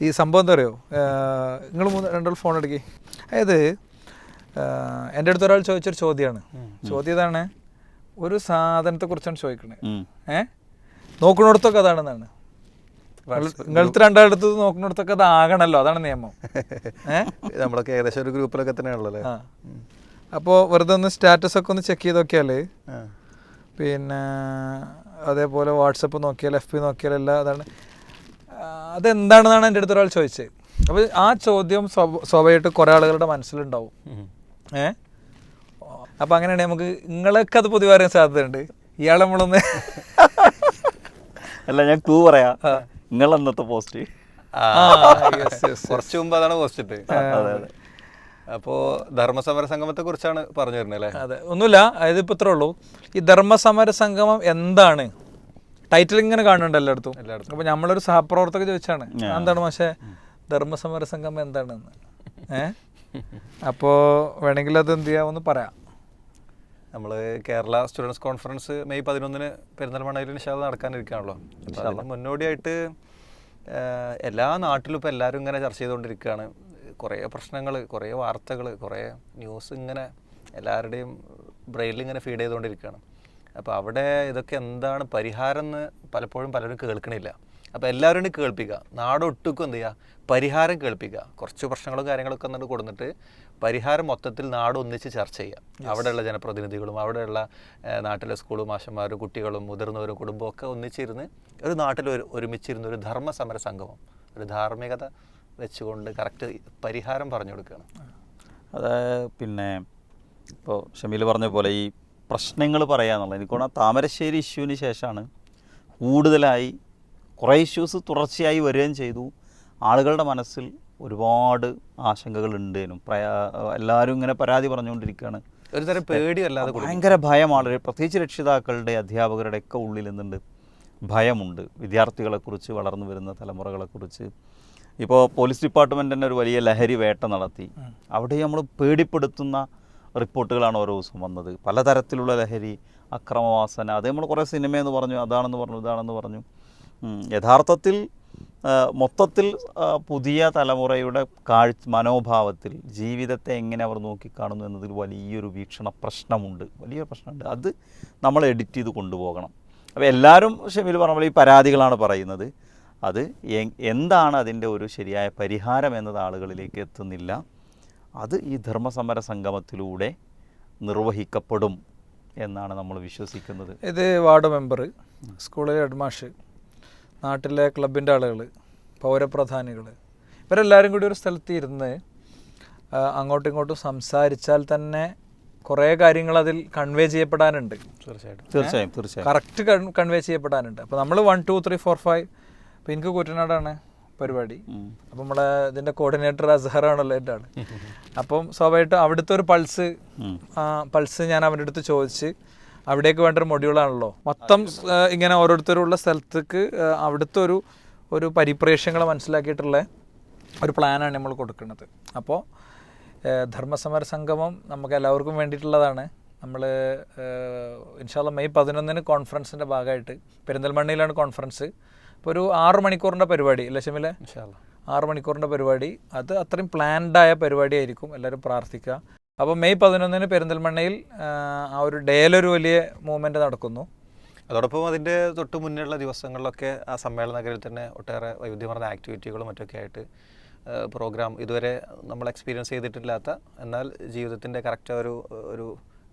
ഈ സംഭവം എന്താ പറയുമോ നിങ്ങൾ മൂന്ന് രണ്ടാൾ ഫോൺ എടുക്കി. അതായത് എന്റെ അടുത്ത് ഒരാൾ ചോദിച്ചൊരു ചോദ്യമാണ് ചോദ്യം ഇതാണ് ഒരു സാധനത്തെ കുറിച്ചാണ് ചോദിക്കുന്നത് ഏഹ് ഏ? നോക്കുന്നിടത്തൊക്കെ അതാണെന്നാണ്. നിങ്ങളത്തെ രണ്ടാളടുത്ത് നോക്കുന്നിടത്തൊക്കെ അതാകണല്ലോ അതാണ് നിയമം. നമ്മളൊക്കെ ഏകദേശം ഒരു ഗ്രൂപ്പിലൊക്കെ തന്നെയാണല്ലോ അപ്പോൾ വെറുതെ ഒന്ന് സ്റ്റാറ്റസ് ഒക്കെ ഒന്ന് ചെക്ക് ചെയ്ത് നോക്കിയാൽ പിന്നെ അതേപോലെ വാട്സപ്പ് നോക്കിയാൽ എഫ് പി നോക്കിയാൽ എല്ലാം അതാണ്. അതെന്താണെന്നാണ് എന്റെ അടുത്ത് ഒരാൾ ചോദിച്ചത്. അപ്പോൾ ആ ചോദ്യം സ്വാഭ- സ്വാഭാവികമായിട്ട് കുറേ ആളുകളുടെ മനസ്സിലുണ്ടാവും. ഏ? അപ്പോൾ അങ്ങനെയാണെങ്കിൽ നമുക്ക് നിങ്ങളൊക്കെ അത് പൊതുവെ അറിയാൻ സാധ്യതയുണ്ട്. ഇയാളെ നമ്മളൊന്ന് അല്ല ഞാൻ ക്ലൂ പറയാ. നിങ്ങൾ അന്നത്തെ പോസ്റ്റ് കുറച്ച് മുമ്പ് അതാണ് പോസ്റ്റ് ഇട്ട് അപ്പോൾ ധർമ്മസമര സംഗമത്തെ കുറിച്ചാണ് പറഞ്ഞു തരുന്നത് അല്ലേ? അതെ ഒന്നുമില്ല. അതായത് ഇപ്പം ഇത്രേ ഉള്ളൂ. ഈ ധർമ്മസമര സംഗമം എന്താണ്? ടൈറ്റിൽ ഇങ്ങനെ കാണുന്നുണ്ട് എല്ലായിടത്തും. എല്ലായിടത്തും. അപ്പൊ നമ്മളൊരു സഹപ്രവർത്തക ചോദിച്ചാണ് എന്താണ് പക്ഷേ ധർമ്മസമര സംഗമം എന്താണെന്ന്? ഏ? അപ്പോൾ വേണമെങ്കിൽ അത് എന്ത് ചെയ്യാമെന്ന് പറയാം. നമ്മൾ കേരള സ്റ്റുഡൻസ് കോൺഫറൻസ് മെയ് പതിനൊന്നിന് പെരിന്തൽമണ്ണയിൽ നിഷാദ് നടക്കാനിരിക്കുകയാണല്ലോ. അപ്പോൾ അതിന് മുന്നോടിയായിട്ട് എല്ലാ നാട്ടിലും ഇപ്പോൾ എല്ലാവരും ഇങ്ങനെ ചർച്ച ചെയ്തുകൊണ്ടിരിക്കുകയാണ്. കുറേ പ്രശ്നങ്ങൾ കുറേ വാർത്തകൾ കുറേ ന്യൂസ് ഇങ്ങനെ എല്ലാവരുടെയും ബ്രെയിനിൽ ഇങ്ങനെ ഫീഡ് ചെയ്തുകൊണ്ടിരിക്കുകയാണ്. അപ്പോൾ അവിടെ ഇതൊക്കെ എന്താണ് പരിഹാരം എന്ന് പലപ്പോഴും പലരും കേൾക്കണില്ല. അപ്പോൾ എല്ലാവരും കേൾപ്പിക്കുക. നാടൊട്ടുക്കും എന്ത് ചെയ്യുക പരിഹാരം കേൾപ്പിക്കുക. കുറച്ച് പ്രശ്നങ്ങളും കാര്യങ്ങളൊക്കെ എന്നിട്ട് കൊടുത്തിട്ട് പരിഹാരം മൊത്തത്തിൽ നാട് ഒന്നിച്ച് ചർച്ച ചെയ്യുക അവിടെയുള്ള ജനപ്രതിനിധികളും അവിടെയുള്ള നാട്ടിലെ സ്കൂളും മാഷന്മാരും കുട്ടികളും മുതിർന്നവരും കുടുംബവും ഒക്കെ ഒന്നിച്ചിരുന്ന് ഒരു നാട്ടിൽ ഒരു ഒരുമിച്ചിരുന്ന് ഒരു ധർമ്മ സമര സംഗമം ഒരു ധാർമ്മികത വെച്ചുകൊണ്ട് കറക്റ്റ് പരിഹാരം പറഞ്ഞു കൊടുക്കുകയാണ്. അത് പിന്നെ ഇപ്പോൾ ഷമീൽ പറഞ്ഞ പോലെ ഈ പ്രശ്നങ്ങൾ പറയാന്നുള്ളത്. എനിക്ക് തോന്നുന്നു താമരശ്ശേരി ഇഷ്യൂവിന് ശേഷമാണ് കൂടുതലായി കുറേ ഇഷ്യൂസ് തുടർച്ചയായി വരികയും ചെയ്തു. ആളുകളുടെ മനസ്സിൽ ഒരുപാട് ആശങ്കകൾ ഉണ്ടേനും പ്രയാ എല്ലാവരും ഇങ്ങനെ പരാതി പറഞ്ഞുകൊണ്ടിരിക്കുകയാണ്. ഒരു തരം പേടിയല്ലാതെ ഭയങ്കര ഭയമാണ് പ്രത്യേകിച്ച് രക്ഷിതാക്കളുടെ അധ്യാപകരുടെ ഒക്കെ ഉള്ളിൽ നിന്നുണ്ട് ഭയമുണ്ട്. വിദ്യാർത്ഥികളെക്കുറിച്ച് വളർന്നു വരുന്ന തലമുറകളെക്കുറിച്ച് ഇപ്പോൾ പോലീസ് ഡിപ്പാർട്ട്മെന്റ് തന്നെ ഒരു വലിയ ലഹരി വേട്ട നടത്തി. അവിടെ നമ്മൾ പേടിപ്പെടുത്തുന്ന റിപ്പോർട്ടുകളാണ് ഓരോ ദിവസവും വന്നത്. പലതരത്തിലുള്ള ലഹരി അക്രമവാസന അത് നമ്മൾ കുറേ സിനിമയെന്ന് പറഞ്ഞു അതാണെന്ന് പറഞ്ഞു ഇതാണെന്ന് പറഞ്ഞു. യഥാർത്ഥത്തിൽ മൊത്തത്തിൽ പുതിയ തലമുറയുടെ കാഴ്ച മനോഭാവത്തിൽ ജീവിതത്തെ എങ്ങനെ അവർ നോക്കിക്കാണുന്നു എന്നതിൽ വലിയൊരു വീക്ഷണ പ്രശ്നമുണ്ട്. വലിയൊരു പ്രശ്നമുണ്ട്. അത് നമ്മൾ എഡിറ്റ് ചെയ്ത് കൊണ്ടുപോകണം. അപ്പോൾ എല്ലാവരും ഷെമിൽ പറഞ്ഞ പോലെ ഈ പരാതികളാണ് പറയുന്നത്. അത് എന്താണ് അതിന്റെ ഒരു ശരിയായ പരിഹാരം എന്നത് ആളുകളിലേക്ക് എത്തുന്നില്ല. അത് ഈ ധർമ്മസമര സംഗമത്തിലൂടെ നിർവഹിക്കപ്പെടും എന്നാണ് നമ്മൾ വിശ്വസിക്കുന്നത്. ഇത് വാർഡ് മെമ്പർ സ്കൂളിലെ ഹെഡ്മാഷ് നാട്ടിലെ ക്ലബിന്റെ ആളുകൾ പൗരപ്രധാനികൾ ഇവരെല്ലാവരും കൂടി ഒരു സ്ഥലത്ത് ഇരുന്ന് അങ്ങോട്ടും ഇങ്ങോട്ടും സംസാരിച്ചാൽ തന്നെ കുറേ കാര്യങ്ങൾ അതിൽ കൺവേ ചെയ്യപ്പെടാനുണ്ട്. തീർച്ചയായിട്ടും. തീർച്ചയായും തീർച്ചയായും. കറക്റ്റ് കൺവേ ചെയ്യപ്പെടാനുണ്ട്. അപ്പോൾ നമ്മൾ one two three four five ഇപ്പോൾ എനിക്ക് കൂറ്റനാടാണ്. പരിപാടി. അപ്പം നമ്മളെ ഇതിന്റെ കോർഡിനേറ്റർ അസഹറാണല്ലോ എന്റെ ആണ് അപ്പം സ്വാഭാവികമായിട്ടും അവിടുത്തെ ഒരു പൾസ്. പൾസ് ഞാൻ അവന്റെ അടുത്ത് ചോദിച്ച് അവിടേക്ക് വേണ്ട ഒരു മൊഡ്യൂളാണല്ലോ മൊത്തം ഇങ്ങനെ ഓരോരുത്തരുള്ള സ്ഥലത്തേക്ക് അവിടുത്തെ ഒരു ഒരു പരിപ്രേക്ഷ്യങ്ങളെ മനസ്സിലാക്കിയിട്ടുള്ള ഒരു പ്ലാനാണ് നമ്മൾ കൊടുക്കുന്നത്. അപ്പോൾ ധർമ്മസമര സംഗമം നമുക്ക് എല്ലാവർക്കും വേണ്ടിയിട്ടുള്ളതാണ്. നമ്മൾ ഇൻഷാല്ല മെയ് പതിനൊന്നിന് കോൺഫറൻസിന്റെ ഭാഗമായിട്ട് പെരിന്തൽമണ്ണയിലാണ് കോൺഫറൻസ് ഇപ്പോൾ ഒരു ആറ് മണിക്കൂറിന്റെ പരിപാടി അല്ലേ ഷമിലെ? ആറ് മണിക്കൂറിന്റെ പരിപാടി. അത് അത്രയും പ്ലാൻഡായ പരിപാടിയായിരിക്കും എല്ലാവരും പ്രാർത്ഥിക്കുക. അപ്പോൾ മെയ് പതിനൊന്നിന് പെരിന്തൽമണ്ണയിൽ ആ, ആ ഒരു ഡേയിലൊരു വലിയ മൂവ്മെന്റ് നടക്കുന്നു. അതോടൊപ്പം അതിന്റെ തൊട്ട് മുന്നേയുള്ള ദിവസങ്ങളിലൊക്കെ ആ സമ്മേളന നഗരത്തിൽ തന്നെ ഒട്ടേറെ വൈവിധ്യമാർന്ന ആക്ടിവിറ്റികളും മറ്റൊക്കെ ആയിട്ട് പ്രോഗ്രാം ഇതുവരെ നമ്മൾ എക്സ്പീരിയൻസ് ചെയ്തിട്ടില്ലാത്ത എന്നാൽ ജീവിതത്തിന്റെ കറക്റ്റ് ഒരു ഒരു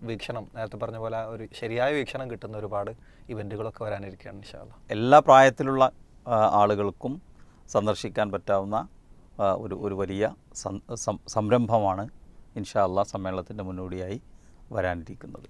വീക്ഷണം നേരത്തെ പറഞ്ഞ പോലെ ഒരു ശരിയായ വീക്ഷണം കിട്ടുന്ന ഒരുപാട് ഇവന്റുകളൊക്കെ വരാനിരിക്കുകയാണ് ഇൻഷാല്ല എല്ലാ പ്രായത്തിലുള്ള ആളുകൾക്കും സന്ദർശിക്കാൻ പറ്റാവുന്ന ഒരു ഒരു വലിയ സംരംഭമാണ് ഇൻഷാ അള്ളാ സമ്മേളനത്തിന്റെ മുന്നോടിയായി വരാനിരിക്കുന്നത്.